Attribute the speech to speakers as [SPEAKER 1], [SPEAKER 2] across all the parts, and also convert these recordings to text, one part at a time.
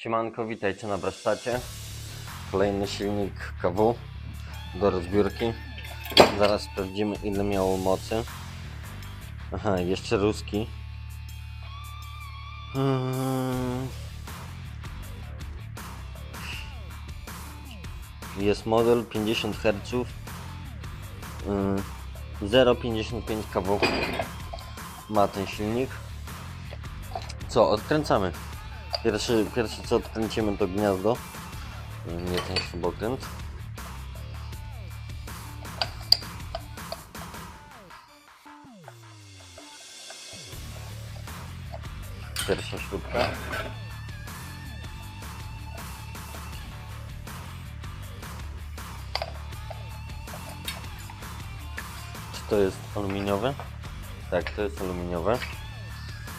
[SPEAKER 1] Siemanko, witajcie na warsztacie. Kolejny silnik KW do rozbiórki. Zaraz sprawdzimy ile miało mocy. Aha, jeszcze ruski. Hmm. Jest model 50 Hz. Hmm. 0,55 kW ma ten silnik. Co, odkręcamy. Pierwszy, pierwszy co odkręcimy to gniazdo. Nie ten śrubokręt. Pierwsza śrubka. Czy to jest aluminiowe? Tak, to jest aluminiowe.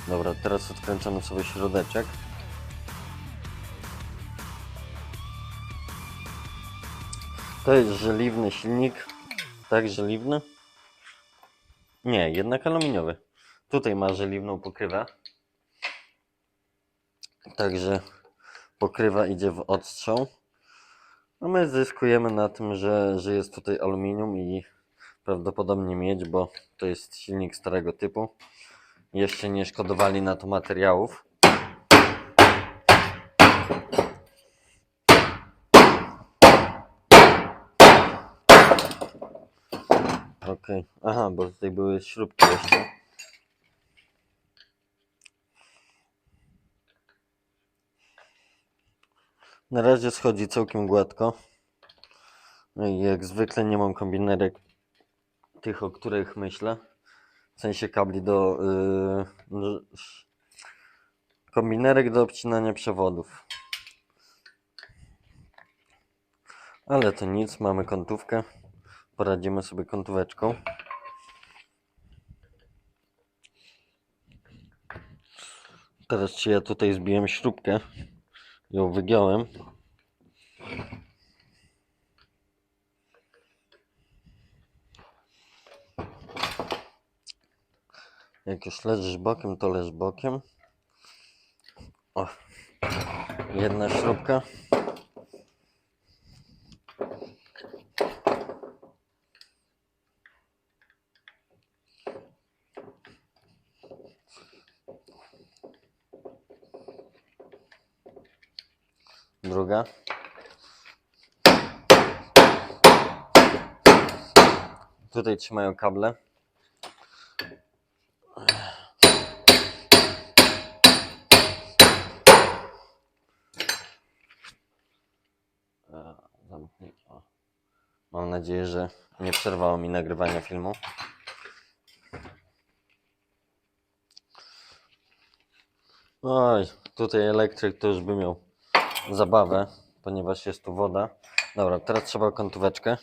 [SPEAKER 1] Dobra, teraz odkręcamy sobie środeczek. To jest żeliwny silnik. Tak, żeliwny? Nie, jednak aluminiowy. Tutaj ma żeliwną pokrywę. Także pokrywa idzie w odstrzał. A my zyskujemy na tym, że, że jest tutaj aluminium i prawdopodobnie miedź, bo to jest silnik starego typu. Jeszcze nie szkodowali na to materiałów. Okej, aha, bo tutaj były śrubki jeszcze. Na razie schodzi całkiem gładko. No i jak zwykle nie mam kombinerek tych, o których myślę. W sensie kabli do. Yy, kombinerek do obcinania przewodów. Ale to nic, mamy kątówkę. Poradzimy sobie kątóweczką. Teraz czy ja tutaj zbiłem śrubkę, ją wygiąłem. Jak już leżysz bokiem, to leż bokiem. O, jedna śrubka. Druga. Tutaj trzymają kable. Mam nadzieję, że nie przerwało mi nagrywania filmu. Oj, tutaj elektryk to już by miał zabawę, ponieważ jest tu woda. Dobra, teraz trzeba kątóweczkę.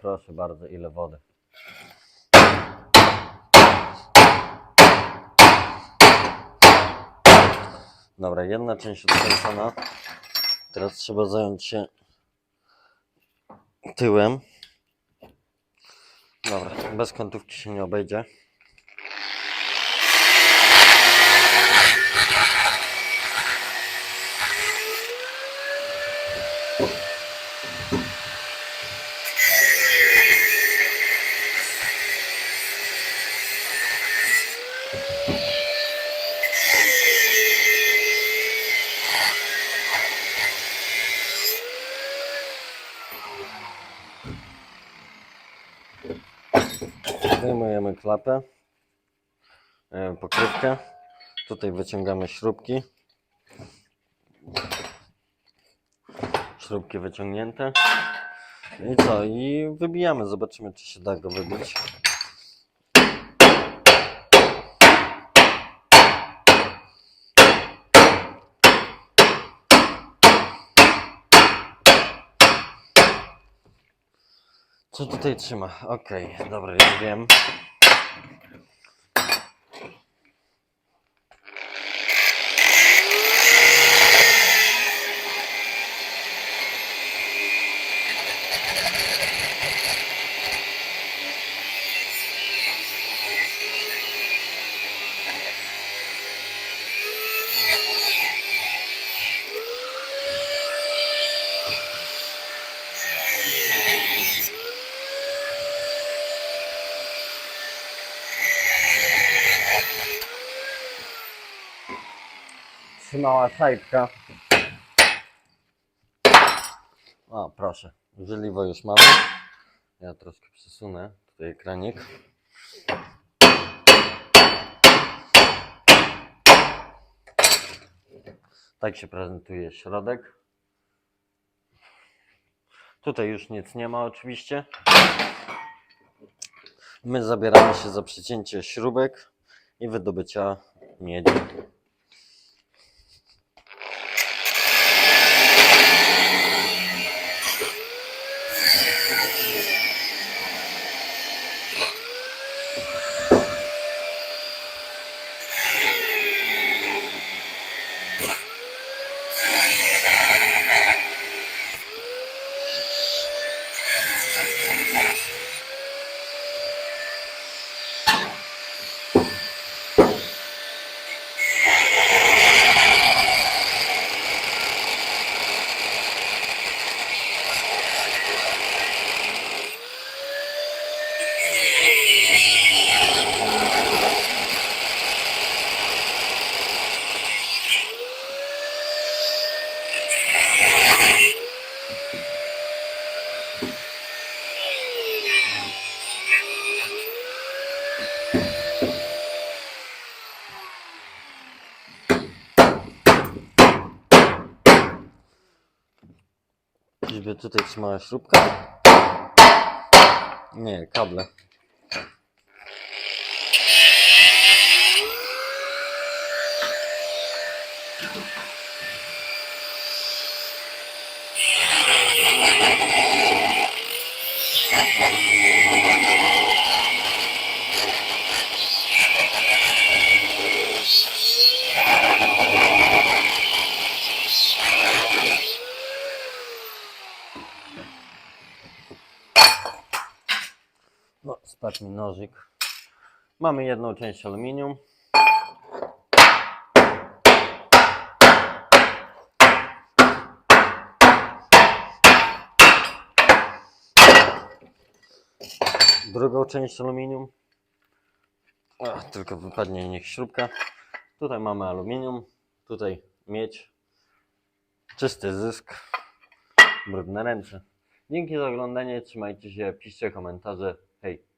[SPEAKER 1] Proszę bardzo, ile wody. Dobra, jedna część odkręcona. Teraz trzeba zająć się tyłem. Dobra, bez kątówki się nie obejdzie. Wyjmujemy klapę, e, pokrywkę. Tutaj wyciągamy śrubki. Śrubki wyciągnięte. I co? I wybijamy. Zobaczymy, czy się da go wybić. Co tutaj trzyma? Okej, dobra, już wiem. Trzymała szajbka. O, proszę. Żeliwo już mamy. Ja troszkę przesunę tutaj ekranik. Tak się prezentuje środek. Tutaj już nic nie ma oczywiście. My zabieramy się za przycięcie śrubek i wydobycia miedzi. Tutaj trzymała śrubka? Nie, kable. Mi nożyk. Mamy jedną część aluminium. Drugą część aluminium. Ach, tylko wypadnie niech śrubka. Tutaj mamy aluminium. Tutaj miedź. Czysty zysk. Brudne ręce. Dzięki za oglądanie. Trzymajcie się, piszcie komentarze. Hej.